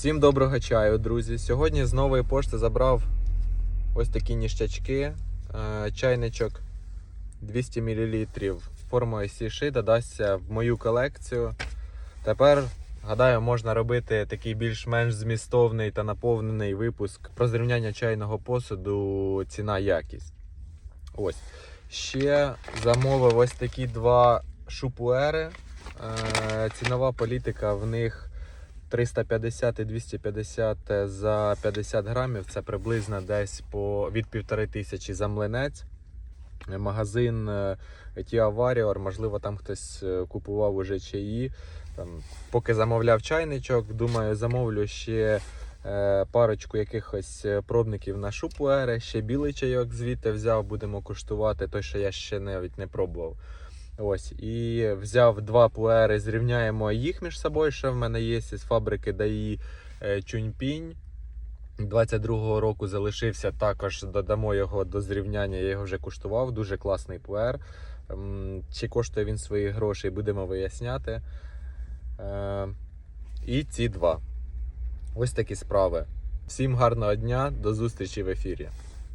Всім доброго чаю, друзі. Сьогодні з нової пошти забрав ось такі ніштячки. Е, Чайничок 200 мл формою сіши додасться в мою колекцію. Тепер, гадаю, можна робити такий більш-менш змістовний та наповнений випуск про зрівняння чайного посуду ціна-якість. Ось. Ще замовив ось такі два шупуери. Е, Цінова політика в них 350 і 250 за 50 грамів. Це приблизно десь по від півтори тисячі за млинець. Магазин е, Tia Warrior, можливо, там хтось е, купував уже чаї. Там, поки замовляв чайничок, думаю, замовлю ще е, парочку якихось е, пробників на шупуери. Ще білий чайок звідти взяв, будемо куштувати, той, що я ще навіть не пробував. Ось, і взяв два пуери, зрівняємо їх між собою. Ще в мене є із фабрики ДАІ е, Чуньпінь. 22-го року залишився також, додамо його до зрівняння. Я його вже куштував. Дуже класний. Ем, Чи коштує він свої гроші, будемо виясняти. Е, І ці два. Ось такі справи. Всім гарного дня, до зустрічі в ефірі.